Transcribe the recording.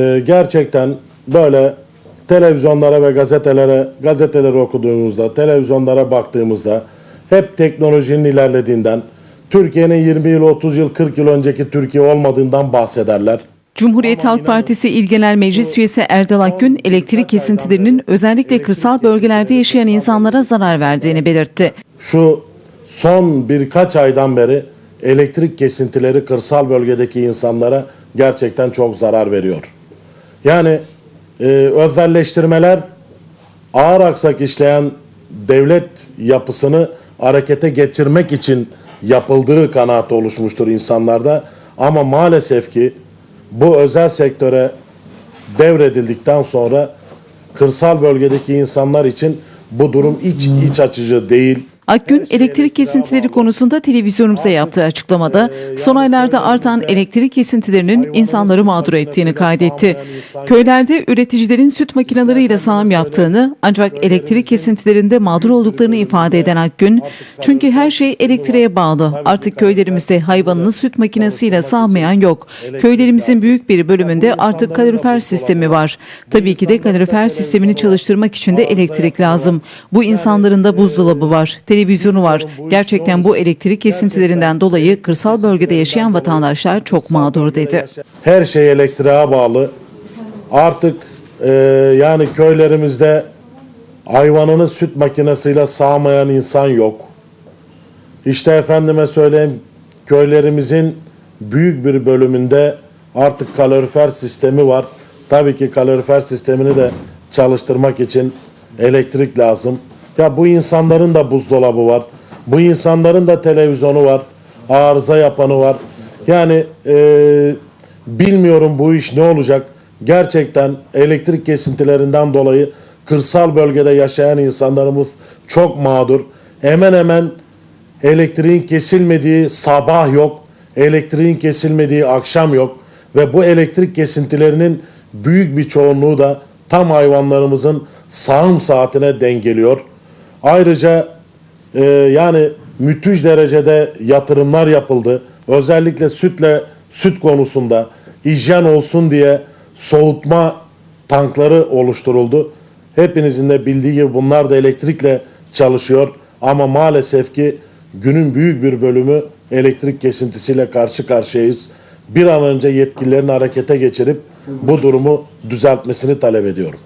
Ee, gerçekten böyle televizyonlara ve gazetelere, gazeteleri okuduğumuzda, televizyonlara baktığımızda hep teknolojinin ilerlediğinden, Türkiye'nin 20 yıl, 30 yıl, 40 yıl önceki Türkiye olmadığından bahsederler. Cumhuriyet Halk Partisi İl Genel Meclis Üyesi Erdal Akgün, elektrik kesintilerinin özellikle kırsal bölgelerde yaşayan insanlara zarar verdiğini belirtti. Şu son birkaç aydan beri elektrik kesintileri kırsal bölgedeki insanlara gerçekten çok zarar veriyor. Yani e, özelleştirmeler ağır aksak işleyen devlet yapısını harekete geçirmek için yapıldığı kanaati oluşmuştur insanlarda. Ama maalesef ki bu özel sektöre devredildikten sonra kırsal bölgedeki insanlar için bu durum iç iç açıcı değil. Akgün, elektrik kesintileri konusunda televizyonumuza yaptığı açıklamada son aylarda artan elektrik kesintilerinin insanları mağdur ettiğini kaydetti. Köylerde üreticilerin süt makineleriyle sağım yaptığını ancak elektrik kesintilerinde mağdur olduklarını ifade eden Akgün, çünkü her şey elektriğe bağlı. Artık köylerimizde hayvanını süt makinesiyle sağmayan yok. Köylerimizin büyük bir bölümünde artık kalorifer sistemi var. Tabii ki de kalorifer sistemini çalıştırmak için de elektrik lazım. Bu insanların da buzdolabı var, televizyonu var. Gerçekten bu elektrik kesintilerinden dolayı kırsal bölgede yaşayan vatandaşlar çok mağdur dedi. Her şey elektriğe bağlı. Artık e, yani köylerimizde hayvanını süt makinesiyle sağmayan insan yok. İşte efendime söyleyeyim köylerimizin büyük bir bölümünde artık kalorifer sistemi var. Tabii ki kalorifer sistemini de çalıştırmak için elektrik lazım. Ya bu insanların da buzdolabı var. Bu insanların da televizyonu var. Arıza yapanı var. Yani e, bilmiyorum bu iş ne olacak. Gerçekten elektrik kesintilerinden dolayı kırsal bölgede yaşayan insanlarımız çok mağdur. Hemen hemen elektriğin kesilmediği sabah yok. Elektriğin kesilmediği akşam yok. Ve bu elektrik kesintilerinin büyük bir çoğunluğu da tam hayvanlarımızın sağım saatine dengeliyor. Ayrıca e, yani müthiş derecede yatırımlar yapıldı. Özellikle sütle süt konusunda hijyen olsun diye soğutma tankları oluşturuldu. Hepinizin de bildiği gibi bunlar da elektrikle çalışıyor ama maalesef ki günün büyük bir bölümü elektrik kesintisiyle karşı karşıyayız. Bir an önce yetkililerin harekete geçirip bu durumu düzeltmesini talep ediyorum.